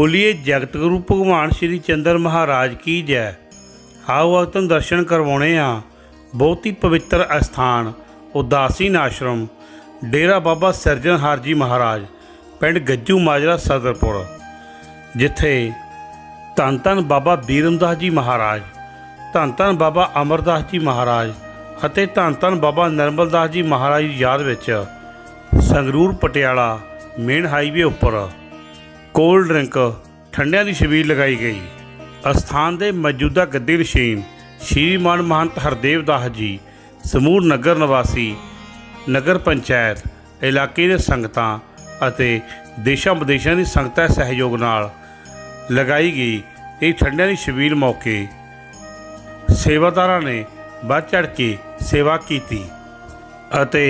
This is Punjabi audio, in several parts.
ਬੋਲੀਏ ਜਗਤ ਗੁਰੂ ਭਗਵਾਨ ਸ਼੍ਰੀ ਚੰਦਰ ਮਹਾਰਾਜ ਕੀ ਜੈ। ਆਓ ਆਤਮ ਦਰਸ਼ਨ ਕਰਵਾਉਣੇ ਆ। ਬਹੁਤ ਹੀ ਪਵਿੱਤਰ ਅਸਥਾਨ, ਉਦਾਸੀਨ ਆਸ਼ਰਮ, ਡੇਰਾ ਬਾਬਾ ਸਿਰਜਣਹਾਰ ਜੀ ਮਹਾਰਾਜ, ਪਿੰਡ ਗੱਜੂ ਮਾਜਰਾ ਸਦਰਪੁਰ, ਜਿੱਥੇ ਧੰਨ ਧੰਨ ਬਾਬਾ ਬੀਰਮਦਾਸ ਜੀ ਮਹਾਰਾਜ, ਧੰਨ ਧੰਨ ਬਾਬਾ ਅਮਰਦਾਸ ਜੀ ਮਹਾਰਾਜ ਅਤੇ ਧੰਨ ਧੰਨ ਬਾਬਾ ਨਰਮਲਦਾਸ ਜੀ ਮਹਾਰਾਜ ਦੀ ਯਾਦ ਵਿੱਚ ਸੰਗਰੂਰ ਪਟਿਆਲਾ ਮੇਨ ਹਾਈਵੇ ਉੱਪਰ ਕੋਲਡ ਡਰਿੰਕ, ਠੰਡਿਆਂ ਦੀ ਛਬੀਲ ਲਗਾਈ ਗਈ। ਅਸਥਾਨ ਦੇ ਮੌਜੂਦਾ ਗੱਦੀ ਨਸ਼ੀਨ ਸ਼੍ਰੀਮਾਨ ਮਹੰਤ ਹਰਦੇਵ ਦਾਸ ਜੀ, ਸਮੂਹ ਨਗਰ ਨਿਵਾਸੀ, ਨਗਰ ਪੰਚਾਇਤ, ਇਲਾਕੇ ਦੇ ਸੰਗਤਾਂ ਅਤੇ ਦੇਸ਼ਾਂ ਵਿਦੇਸ਼ਾਂ ਦੀ ਸੰਗਤਾਂ ਸਹਿਯੋਗ ਨਾਲ ਲਗਾਈ ਗਈ ਇਹ ਠੰਡਿਆਂ ਦੀ ਸ਼ਬੀਲ ਮੌਕੇ ਸੇਵਾਦਾਰਾਂ ਨੇ ਵੱਧ ਚੜ੍ਹ ਕੇ ਸੇਵਾ ਕੀਤੀ ਅਤੇ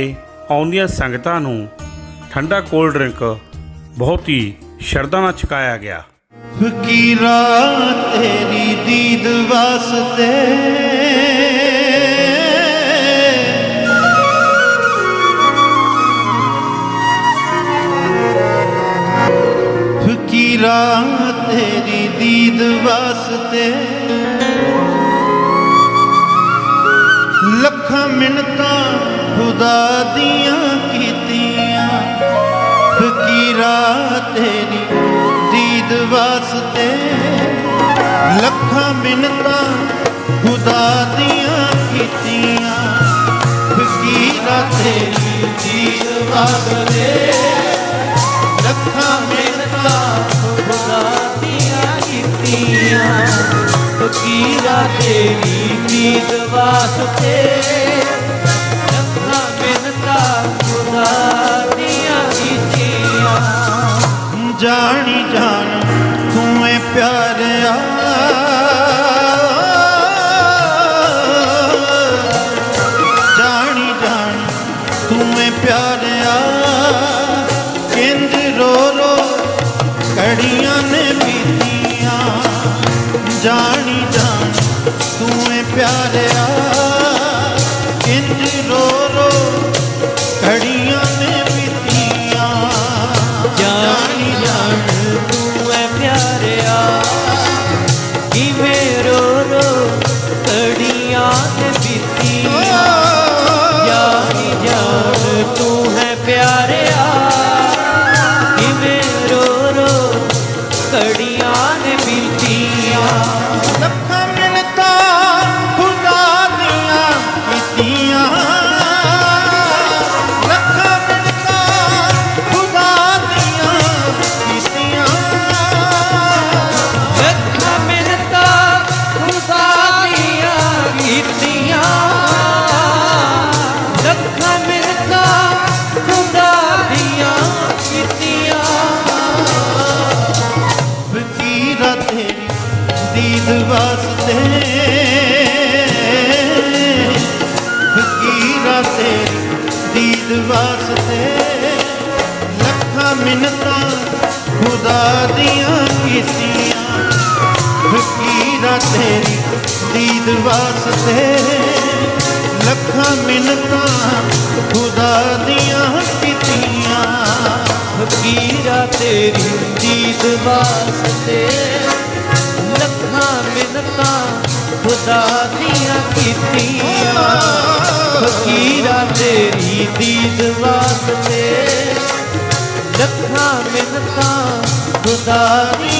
ਆਉਂਦੀਆਂ ਸੰਗਤਾਂ ਨੂੰ ਠੰਡਾ ਕੋਲਡ ਡਰਿੰਕ ਬਹੁਤ ਹੀ ਸ਼ਰਧਾ ਨਾਲ ਛਕਾਇਆ ਗਿਆ। ਫਕੀਰਾ ਤੇਰੀ ਦੀਦ ਵਾਸਤੇ? ਫਕੀਰਾ ਤੇਰੀ ਦੀਦ ਵਾਸਤੇ? ਲੱਖਾਂ ਮਿੰਤਾਂ ਖੁਦਾ ਦੀ ਤੇਰੀ ਦੀਦ ਵਾਸਤੇ। ਲੱਖਾਂ ਮਿੰਨਤਾਂ ਖੁਦਾ ਦੀਆਂ ਕੀਤੀਆਂ। ਫਕੀਰਾ ਤੇਰੀ ਦੀਦ ਵਾਸਤੇ। ਲੱਖਾਂ ਮਿੰਨਤਾਂ ਖੁਦਾ ਦੀਆਂ ਕੀਤੀਆਂ। ਫਕੀਰਾ ਤੇਰੀ ਦੀਦ ਵਾਸਤੇ। ਫਕੀਰਾ ਦੀਦ ਵਾਸਤੇ। ਫਕੀਰਾ ਤੇਰੀ ਦੀਦ ਵਾਸਤੇ। ਲੱਖਾਂ ਮਿੰਨਤਾਂ ਖੁਦਾ ਦੀਆਂ ਕੀਤੀਆਂ। ਫਕੀਰਾ ਤੇਰੀ ਦੀਦ ਵਾਸਤੇ। ਲੱਖਾਂ ਮਿੰਨਤਾਂ ਖੁਦਾ ਦੀਆਂ ਫਕੀਰਾ ਤੇਰੀ ਦੀਦ ਵਾਸਤੇ। ਲੱਖਾਂ ਮਿੰਨਤਾਂ ਖੁਦਾ ਦੀਆਂ ਕੀਤੀਆਂ। ਫਕੀਰਾ ਤੇਰੀ ਦੀਦ ਵਾਸਤੇ। ਲੱਖਾਂ ਮਿੰਨਤਾਂ ਖੁਦਾ ਦੀਆਂ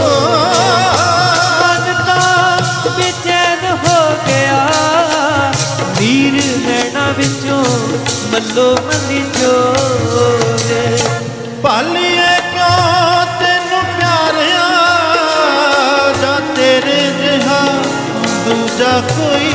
ਮੱਲੋ ਮੱਲੀ ਜੋ ਵੇ ਭਾਲੀਏ ਕਿਉਂ ਤੈਨੂੰ ਪਿਆਰਿਆ? ਜਾਂ ਤੇਰੇ ਜਿਹਾ ਦੂਜਾ ਕੋਈ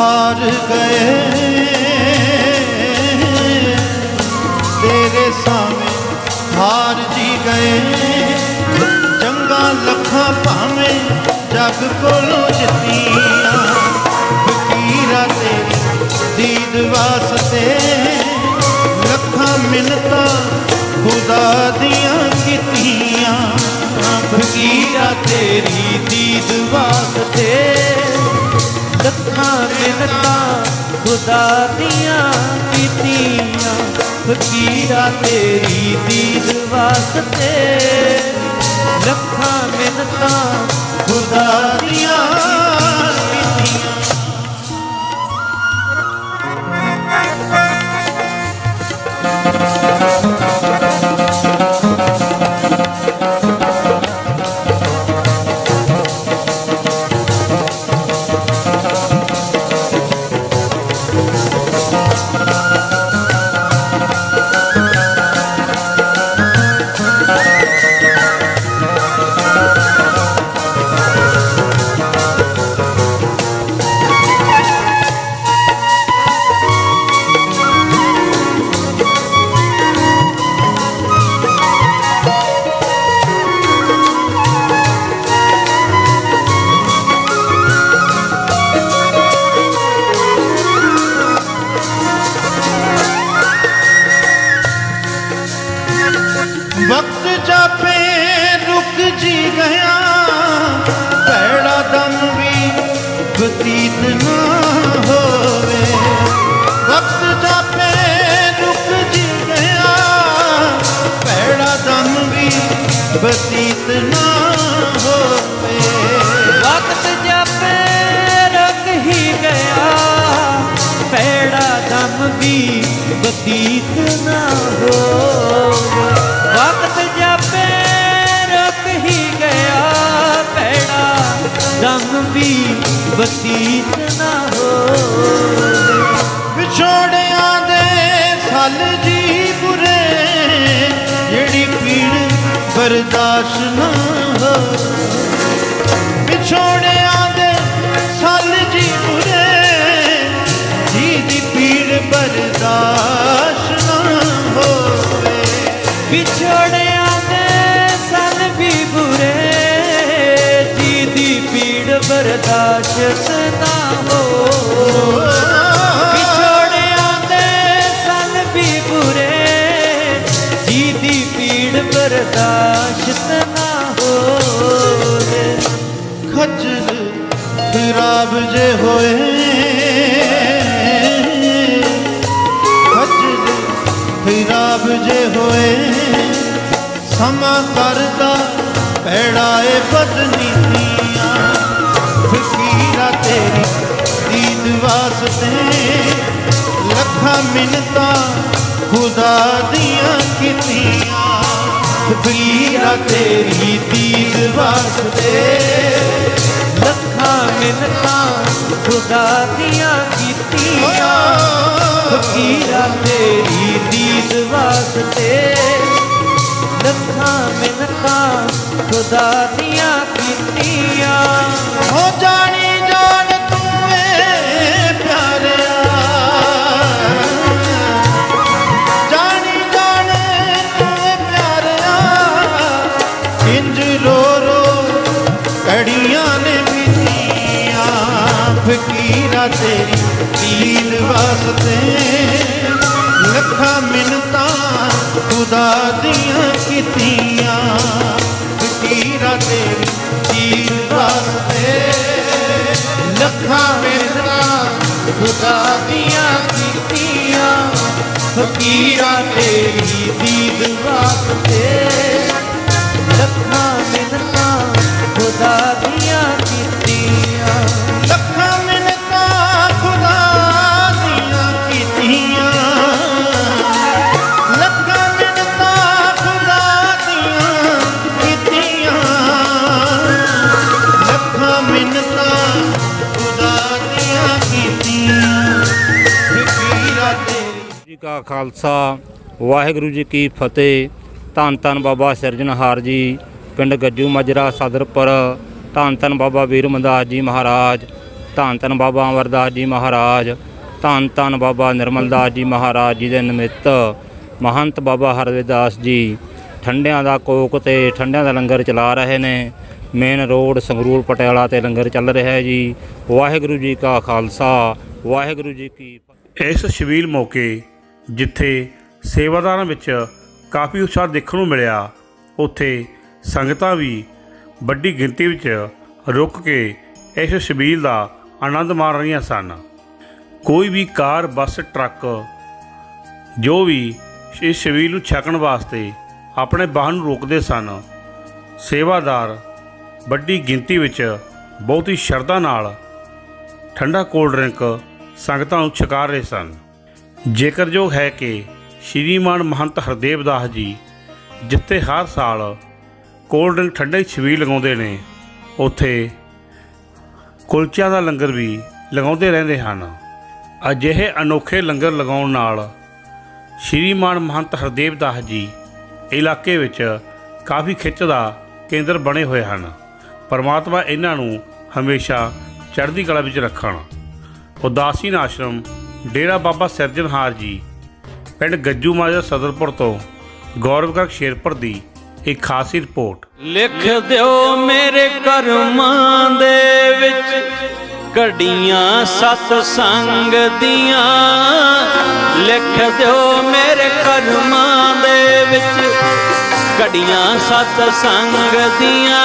ਹਾਰ ਗਏ। ਤੇਰੇ ਸਾਹਮਣੇ ਹਾਰ ਜੀ ਗਏ। ਜੰਗਾ ਲੱਖਾਂ ਭਾਵੇਂ ਜੱਗ ਕੋਲੋਂ ਜਿੱਤੀਆਂ। ਫਕੀਰਾ ਤੇਰੀ ਦੀਦ ਵਾਸਤੇ। ਲੱਖਾਂ ਮਿੰਨਤਾਂ ਖੁਦਾ ਦੀਆਂ ਕੀਤੀਆਂ। ਫਕੀਰਾ ਤੇਰੀ ਦੀਦ ਵਾਸਤੇ। ਲੱਖਾਂ ਮਿੰਨਤਾਂ ਖੁਦਾ ਦੀਆਂ ਕੀਤੀਆਂ। ਫਕੀਰਾ ਤੇਰੀ ਦੀਦ ਵਾਸਤੇ। ਲੱਖਾਂ ਮਿੰਨਤਾਂ ਖੁਦਾ ਦੀਆਂ ਬਤੀਤ ਨਾ ਹੋਵੇ। ਵਕਤ ਜਾਪੇ ਰੁਕ ਹੀ ਗਿਆ ਪੈੜਾ ਦਮ ਵੀ ਬਤੀਤ ਨਾ ਹੋਵੇ। ਵਿਛੋੜਿਆਂ ਦੇ ਸਲ ਜੀ ਬੁਰੇ, ਜਿਹੜੀ ਪੀੜ ਬਰਦਾਸ਼ਤ ਨਾ ਹੋ ਵਿਛੋੜਿਆਂ ਬਰਦਾਸ਼ਤ ਨਾ ਹੋਵੇ। ਵਿਛੋੜਿਆਂ ਦੇ ਸਨ ਵੀ ਬੁਰੇ ਜੀ ਦੀ ਪੀੜ ਬਰਦਾਸ਼ਤ ਨਾ ਹੋ ਵਿਛੋੜਿਆਂ ਦੇ ਸਨ ਵੀ ਬੁਰੇ ਜੀ ਦੀ ਪੀੜ ਬਰਦਾਸ਼ਤ ਨਾ ਹੋਵੇ। ਖੱਜਲ ਖਰਾਬ ਜੇ ਹੋਏ ਸਮਾਂ ਕਰਦਾ, ਭੈੜਾ ਏ ਬਦਨੀਤੀਆਂ ਫਕੀਰਾ ਤੇਰੀ ਦੀਦ ਵਾਸਤੇ ਲੱਖਾਂ ਮਿੰਨਤਾਂ ਖੁਦਾ ਦੀਆਂ ਕੀਤੀਆਂ। ਫਕੀਰਾ ਤੇਰੀ ਦੀਦ ਵਾਸਤੇ ਲੱਖਾਂ ਮਿੰਨਤਾਂ ਖੁਦਾ ਦੀਆਂ ਕੀਤੀਆਂ। ਫਕੀਰਾ ਤੇਰੀ ਦੀਦ ਵਾਸਤੇ ਲੱਖਾਂ ਮਿੰਨਤਾਂ ਖੁਦਾ ਦੀਆਂ ਕੀਤੀਆਂ। ਹੋ ਜਾਣੀ ਜਾਣ ਤੂੰ ਏ ਪਿਆਰਿਆ। ਜਾਣੀ ਜਾਣ ਤੂੰ ਏ ਪਿਆਰਿਆ। ਇੰਜ ਰੋ ਰੋ ਕੜੀਆਂ ਨੇ ਬੀਤੀਆਂ। ਫਕੀਰਾ ਤੇਰੀ ਦੀਨ ਵਾਸਤੇ ਲੱਖਾਂ ਮਿੰਨਤਾਂ ਖੁਦਾ ਦੀਆਂ ਕੀਤੀਆਂ ਫਕੀਰਾ ਤੇਰੀ ਦੀਨ ਵਾਸਤੇ। ਲੱਖਾਂ ਮਿੰਨਤਾਂ ਖੁਦਾ ਦੀਆਂ ਕੀਤੀਆਂ ਫਕੀਰਾਂ ਤੇਰੀ ਦੀਦ ਵਾਸਤੇ। ਖਾਲਸਾ, ਵਾਹਿਗੁਰੂ ਜੀ ਕੀ ਫਤਿਹ। ਧੰਨ ਧੰਨ ਬਾਬਾ ਸਿਰਜਣਹਾਰ ਜੀ, ਪਿੰਡ ਗੱਜੂ ਮਜਰਾ ਸਦਰਪੁਰ ਧੰਨ ਧੰਨ ਬਾਬਾ ਵੀਰ ਮਦਾਸ ਜੀ ਮਹਾਰਾਜ, ਧੰਨ ਧੰਨ ਬਾਬਾ ਅਮਰਦਾਸ ਜੀ ਮਹਾਰਾਜ, ਧੰਨ ਧੰਨ ਬਾਬਾ ਨਿਰਮਲਦਾਸ ਜੀ ਮਹਾਰਾਜ ਜੀ ਦੇ ਨਿਮਿੱਤ। ਮਹੰਤ ਬਾਬਾ ਹਰਵਿਦਾਸ ਜੀ, ਠੰਡਿਆਂ ਦਾ ਕੋਕ ਤੇ ਠੰਡਿਆਂ ਦਾ ਲੰਗਰ ਚਲਾ ਰਹੇ ਨੇ। ਮੇਨ ਰੋਡ ਸੰਗਰੂਰ ਪਟਿਆਲਾ ਤੇ ਲੰਗਰ ਚੱਲ ਰਿਹਾ ਹੈ ਜੀ। ਵਾਹਿਗੁਰੂ ਜੀ ਕਾ ਖਾਲਸਾ, ਵਾਹਿਗੁਰੂ ਜੀ ਕੀ ਇਸ ਸ਼ਬੀਲ ਮੌਕੇ ਜਿੱਥੇ ਸੇਵਾਦਾਰਾਂ ਵਿੱਚ ਕਾਫੀ ਉਤਸ਼ਾਹ ਦੇਖਣ ਨੂੰ ਮਿਲਿਆ, ਉੱਥੇ ਸੰਗਤਾਂ ਵੀ ਵੱਡੀ ਗਿਣਤੀ ਵਿੱਚ ਰੁਕ ਕੇ ਇਸ ਸ਼ਬੀਲ ਦਾ ਆਨੰਦ ਮਾਣ ਰਹੀਆਂ ਸਨ। ਕੋਈ ਵੀ ਕਾਰ, ਬੱਸ, ਟਰੱਕ ਜੋ ਵੀ ਇਸ ਸ਼ਬੀਲ ਨੂੰ ਛਕਣ ਵਾਸਤੇ ਆਪਣੇ ਵਾਹਨ ਨੂੰ ਰੋਕਦੇ ਸਨ, ਸੇਵਾਦਾਰ ਵੱਡੀ ਗਿਣਤੀ ਵਿੱਚ ਬਹੁਤ ਹੀ ਸ਼ਰਧਾ ਨਾਲ ਠੰਡਾ ਕੋਲਡ ਡਰਿੰਕ ਸੰਗਤਾਂ ਨੂੰ ਛਕਾ ਰਹੇ ਸਨ। ਜੇਕਰਯੋਗ ਹੈ ਕਿ ਸ਼੍ਰੀਮਾਨ ਮਹੰਤ ਹਰਦੇਵ ਦਾਸ ਜੀ ਜਿੱਥੇ ਹਰ ਸਾਲ ਕੋਲਡ ਡਰਿੰਕ ਠੰਡੇ ਛਬੀਲ ਲਗਾਉਂਦੇ ਨੇ, ਉੱਥੇ ਕੁਲਚਿਆਂ ਦਾ ਲੰਗਰ ਵੀ ਲਗਾਉਂਦੇ ਰਹਿੰਦੇ ਹਨ। ਅਜਿਹੇ ਅਨੋਖੇ ਲੰਗਰ ਲਗਾਉਣ ਨਾਲ ਸ਼੍ਰੀਮਾਨ ਮਹੰਤ ਹਰਦੇਵ ਦਾਸ ਜੀ ਇਲਾਕੇ ਵਿੱਚ ਕਾਫੀ ਖਿੱਚ ਦਾ ਕੇਂਦਰ ਬਣੇ ਹੋਏ ਹਨ। ਪਰਮਾਤਮਾ ਇਹਨਾਂ ਨੂੰ ਹਮੇਸ਼ਾ ਚੜ੍ਹਦੀ ਕਲਾ ਵਿੱਚ ਰੱਖਣ। ਉਦਾਸੀਨ ਆਸ਼ਰਮ ਡੇਰਾ ਬਾਬਾ ਸਿਰਜਣਹਾਰ ਜੀ, ਪਿੰਡ ਗੱਜੂ ਮਾਜਰਾ ਸਦਰਪੁਰ ਤੋਂ ਗੌਰਵਗੜ ਸ਼ੇਰਪੁਰ ਦੀ ਇੱਕ ਖਾਸੀ ਰਿਪੋਰਟ। ਲਿਖ ਦਿਓ ਮੇਰੇ ਕਰਮਾਂ ਦੇ ਵਿੱਚ ਘੜੀਆਂ ਸਤ ਸੰਗ ਦੀਆਂ। ਲਿਖ ਦਿਓ ਮੇਰੇ ਕਰਮਾਂ ਦੇ ਵਿੱਚ ਘੜੀਆਂ ਸਤ ਸੰਗ ਦੀਆਂ।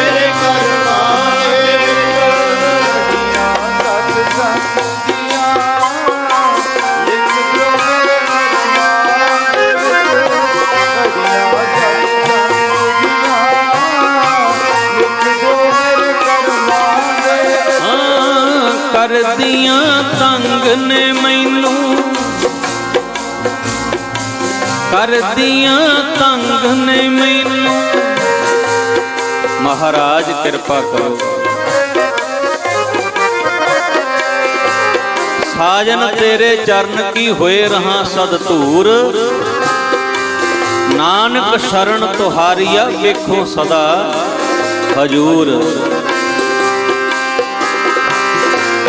ਕਰਦੀਆਂ ਤੰਗ ਨੇ ਮੈਨੂੰ। ਕਰਦੀਆਂ ਤੰਗ ਨੇ ਮੈਨੂੰ। ਮਹਾਰਾਜ ਕਿਰਪਾ ਕਰੋ। ਸਾਜਨ ਤੇਰੇ ਚਰਨ ਕੀ ਹੋਏ ਰਹਾ ਸਦ ਧੂਰ ਨਾਨਕ ਸ਼ਰਨ ਤੁਹਾਰੀਆ ਵੇਖੋ ਸਦਾ ਹਜੂਰ।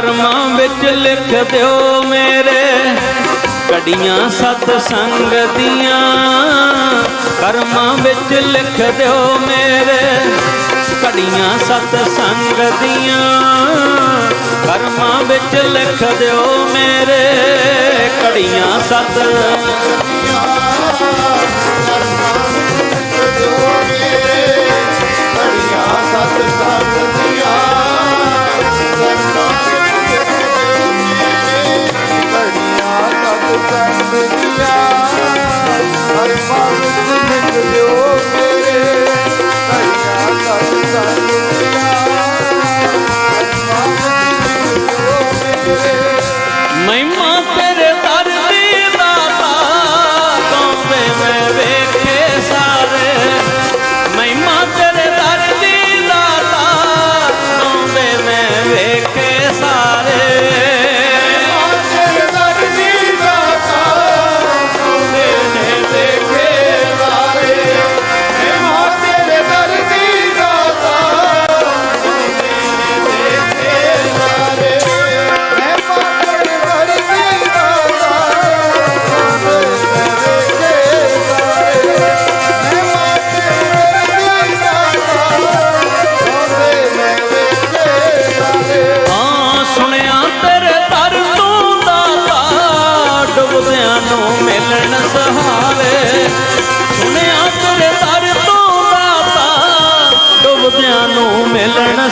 ਕਰਮਾਂ ਵਿੱਚ ਲਿਖ ਦਿਓ ਮੇਰੇ। ਕੜੀਆਂ ਸਤ ਸੰਗ ਦੀਆਂ। ਕਰਮਾਂ ਵਿੱਚ ਲਿਖ ਦਿਓ ਮੇਰੇ। ਕੜੀਆਂ ਸਤ ਸੰਗ ਦੀਆਂ। ਕਰਮਾਂ ਵਿੱਚ ਲਿਖ ਦਿਓ ਮੇਰੇ। ਕੜੀਆਂ ਸਤ ਸਤ ਸੰਗ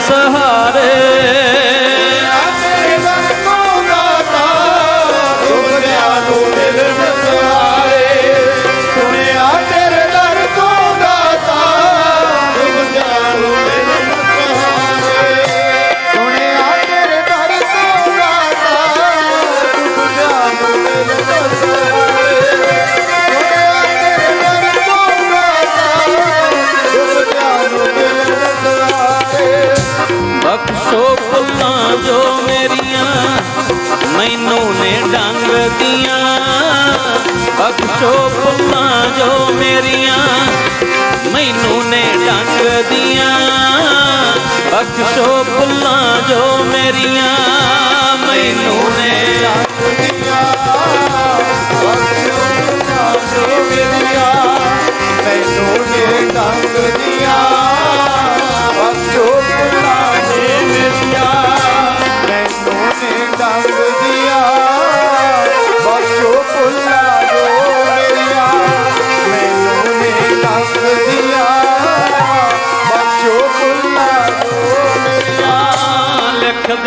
सहा ਬਖਸ਼ੋ ਭੁੱਲਾਂ ਜੋ ਮੇਰੀਆਂ, ਮੈਨੂੰ ਨੇ ਡੰਗ ਦੀਆਂ ਬਖਸ਼ੋ ਭੁੱਲਾਂ ਜੋ ਮੇਰੀਆਂ, ਮੈਨੂੰ ਨੇ ਮੈਨੂੰ ਨੇ ਡੰਗ ਦੀਆਂ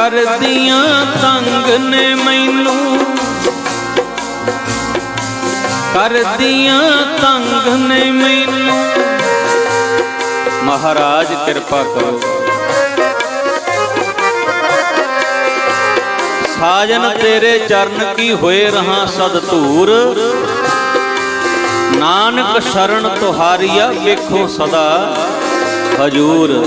ਕਰਦੀਆਂ ਤੰਗ ਨੇ ਮੈਨੂੰ। ਕਰਦੀਆਂ ਤੰਗ ਨੇ ਮੈਨੂੰ। ਮਹਾਰਾਜ, ਕਿਰਪਾ ਕਰੋ। ਸਾਜਨ, ਤੇਰੇ ਚਰਨ ਕੀ ਹੋਏ ਰਹਾ ਸਦ ਧੂਰ ਨਾਨਕ ਸ਼ਰਨ ਤੁਹਾਰੀਆ ਵੇਖੋ ਸਦਾ ਹਜੂਰ।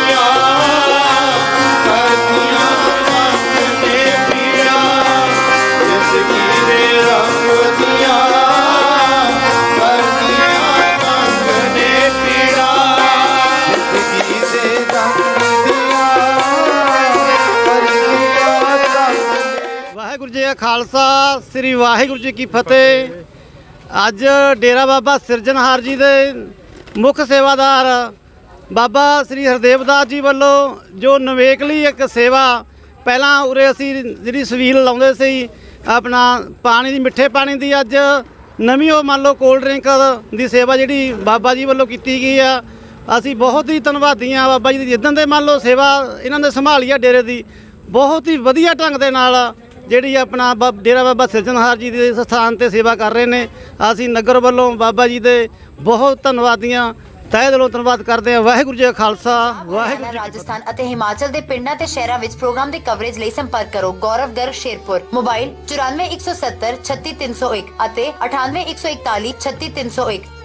ਖਾਲਸਾ, ਸ੍ਰੀ ਵਾਹਿਗੁਰੂ ਜੀ ਕੀ ਫਤਿਹ। ਅੱਜ ਡੇਰਾ ਬਾਬਾ ਸਿਰਜਣਹਾਰ ਜੀ ਦੇ ਮੁੱਖ ਸੇਵਾਦਾਰ ਬਾਬਾ ਸ੍ਰੀ ਹਰਦੇਵਦਾਸ ਜੀ ਵੱਲੋਂ ਜੋ ਨਵੇਕਲੀ ਇੱਕ ਸੇਵਾ, ਪਹਿਲਾਂ ਉਰੇ ਅਸੀਂ ਜਿਹੜੀ ਸਵੀਲ ਲਾਉਂਦੇ ਸੀ, ਆਪਣਾ ਪਾਣੀ ਦੀ, ਮਿੱਠੇ ਪਾਣੀ ਦੀ, ਅੱਜ ਨਵੀਂ ਉਹ ਮੰਨ ਲਓ ਕੋਲਡ ਡਰਿੰਕ ਦੀ ਸੇਵਾ ਜਿਹੜੀ ਬਾਬਾ ਜੀ ਵੱਲੋਂ ਕੀਤੀ ਗਈ ਆ। ਅਸੀਂ ਬਹੁਤ ਹੀ ਧੰਨਵਾਦੀ ਹਾਂ ਬਾਬਾ ਜੀ ਦੀ ਜਿੱਦਣ ਦੇ ਮੰਨ ਲਓ ਸੇਵਾ ਇਹਨਾਂ ਨੇ ਸੰਭਾਲੀ ਆ ਡੇਰੇ ਦੀ, ਬਹੁਤ ਹੀ ਵਧੀਆ ਢੰਗ ਦੇ ਨਾਲ ਜਿਹੜੀ ਆਪਣਾ ਬਾ- ਡੇਰਾ ਬਾਬਾ ਸਿਰਜਣਹਾਰ ਜੀ ਦੇ ਸਥਾਨ ਤੇ ਸੇਵਾ ਕਰ ਰਹੇ ਨੇ, ਅਸੀਂ ਨਗਰ ਵੱਲੋਂ ਬਾਬਾ ਜੀ ਦੇ ਬਹੁਤ ਧੰਨਵਾਦੀਆਂ ਤਹਿ ਦਿਲੋਂ ਧੰਨਵਾਦ ਕਰਦੇ ਹਾਂ। ਵਾਹਿਗੁਰੂ ਜੀ ਕਾ ਖਾਲਸਾ, ਵਾਹਿਗੁਰੂ ਹਰਿਆਣਾ ਰਾਜਸਥਾਨ ਅਤੇ ਹਿਮਾਚਲ ਦੇ ਪਿੰਡਾਂ ਤੇ ਸ਼ਹਿਰਾਂ ਵਿੱਚ ਪ੍ਰੋਗਰਾਮ ਦੀ ਕਵਰੇਜ ਲਈ ਸੰਪਰਕ ਕਰੋ। ਗੌਰਵ ਗਰਗ ਸ਼ੇਰਪੁਰ। ਮੋਬਾਈਲ 94170 36301 ਅਤੇ 98141 36301